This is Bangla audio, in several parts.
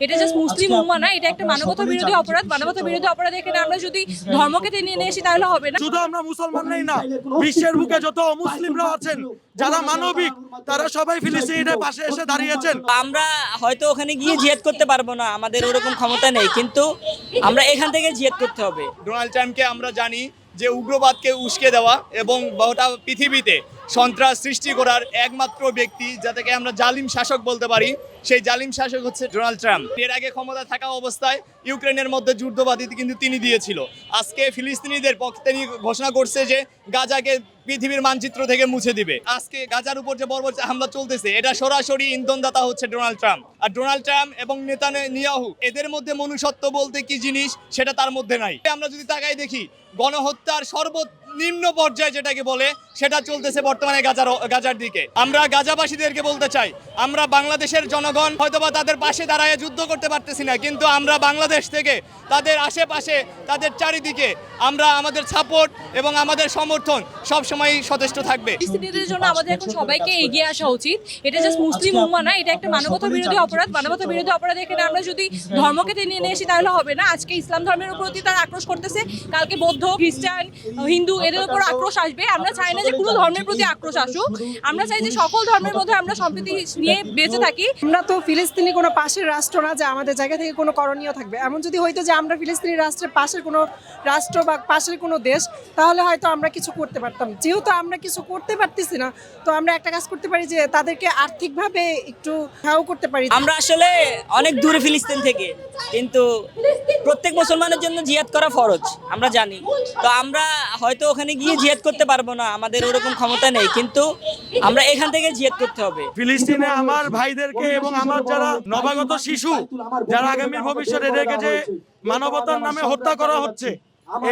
এটা জাস্ট মুসলিম উম্মা না এটা একটা মানবতা বিরোধী অপরাধ। মানবতা বিরোধী অপরাধ এখানে আমরা যদি ধর্মকে টেনে নিয়ে আসি তাহলে হবে না। শুধু আমরা মুসলমানরাই না বিশ্বের বুকে যত মুসলিমরা আছেন যারা মানবিক তারা সবাই ফিলিস্তিনের পাশে এসে দাঁড়িয়েছেন আমরা হয়তো ওখানে গিয়ে জিহাদ করতে পারব না আমাদের ওরকম ক্ষমতা নেই কিন্তু আমরা এখান থেকে জিহাদ করতে হবে। ডোনাল্ড ট্রাম্পকে আমরা জানি যে উগ্রবাদকে উস্কে দেওয়া এবং গোটা পৃথিবীতে সন্ত্রাস সৃষ্টি করার একমাত্র ব্যক্তি, যাদেরকে আমরা জালিম শাসক বলতে পারি, সেই জালিম শাসক হচ্ছে ডোনাল্ড ট্রাম্প। এর আগে ক্ষমতা থাকা অবস্থায় ইউক্রেনের মধ্যে যুদ্ধবাদী কিন্তু তিনি দিয়েছিল। আজকে ফিলিস্তিনিদের পক্ষে তিনি ঘোষণা করছে যে গাজাকে পৃথিবীর মানচিত্র থেকে মুছে দিবে। আজকে গাজার উপর যে বর্বর হামলা চলতেছে, এটা সরাসরি ইন্ধনদাতা হচ্ছে ডোনাল্ড ট্রাম্প। আর ডোনাল্ড ট্রাম্প এবং নেতানিয়াহু, এদের মধ্যে মনুষ্যত্ব বলতে কি জিনিস, সেটা তার মধ্যে নাই। আমরা যদি তাকাই দেখি, গণহত্যার সর্বনিম্ন পর্যায়ে যেটাকে বলে সেটা চলতেছে বর্তমানে গাজার গাজার দিকে। আমরা গাজাবাসীদেরকে বলতে চাই আমরা বাংলাদেশের জনগণ হয়তোবা তাদের পাশে দাঁড়ায় যুদ্ধ করতে পারতেছি না কিন্তু আমরা বাংলাদেশ থেকে তাদের আশেপাশে তাদের চারিদিকে আমরা আমাদের সাপোর্ট এবং আমাদের সমর্থন সবসময় সচেষ্ট থাকবে। ফিলিস্তিনিদের জন্য আমাদের এখন সবাইকে এগিয়ে আসা উচিত। এটা জাস্ট মুসলিম উম্মা না এটা একটা মানবতা বিরোধী অপরাধ। মানবতা বিরোধী অপরাধ এখানে আমরা যদি ধর্মকে টেনে নিয়ে আসি তাহলে হবে না। আজকে ইসলাম ধর্মের প্রতি তারা আক্রোশ করতেছে। কালকে বৌদ্ধ খ্রিস্টান হিন্দু এদের উপর আক্রোশ আসবে। আমরা চাই না যে কোনো ধর্মের প্রতি আক্রোশ আসুক। আমরা চাই যে সকল ধর্মের মধ্যে আমরা সম্প্রীতি নিয়ে বেঁচে থাকি। আমরা তো ফিলিস্তিনি কোনো পাশের রাষ্ট্র না যে আমাদের জায়গা থেকে কোনো করণীয় থাকবে। এমন যদি হইতো যে আমরা ফিলিস্তিনি রাষ্ট্রের পাশের কোনো রাষ্ট্র বা পাশের কোনো দেশ তাহলে হয়তো আমরা কিছু করতে পারতাম। যেহেতু আমরা কিছু করতে পারতেছি না তো আমরা একটা কাজ করতে পারি যে তাদেরকে আর্থিকভাবে একটু সহায় করতে পারি। আমরা আসলে অনেক দূরে ফিলিস্তিন থেকে কিন্তু প্রত্যেক মুসলমানের জন্য জিহাদ করা ফরজ আমরা জানি। তো আমরা হয়তো ওখানে গিয়ে জিহাদ করতে পারব না, আমাদের ওরকম ক্ষমতা নেই, কিন্তু আমরা এখান থেকে জিহাদ করতে হবে। ফিলিস্তিনে আমার ভাইদেরকে এবং আমার যারা নবাগত শিশু, যারা আগামী ভবিষ্যতে এদেরকে যে মানবতার নামে হত্যা করা হচ্ছে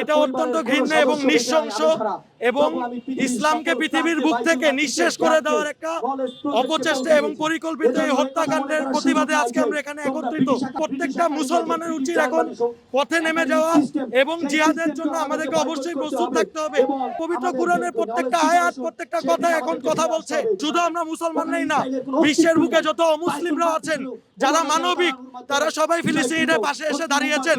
এটা অত্যন্ত ঘৃণ্য এবং নিঃশংস এবং ইসলামকে পৃথিবীর বুক থেকে নিঃশেষ করে দেওয়ার একটা অপচেষ্টা এবং পরিকল্পিত এই হত্যাকাণ্ডের প্রতিবাদে আজকে আমরা এখানে একত্রিত। প্রত্যেকটা মুসলমানের উচিত এখন পথে নেমে যাওয়া এবং জিহাদের জন্য আমাদেরকে অবশ্যই প্রস্তুত থাকতে হবে। পবিত্র কোরআনের প্রত্যেকটা আয়াত প্রত্যেকটা কথা এখন কথা বলছে। শুধু আমরা মুসলমানরাই না বিশ্বের বুকে যত অমুসলিমরা আছেন যারা মানবিক তারা সবাই ফিলিস্তিনের পাশে এসে দাঁড়িয়েছেন।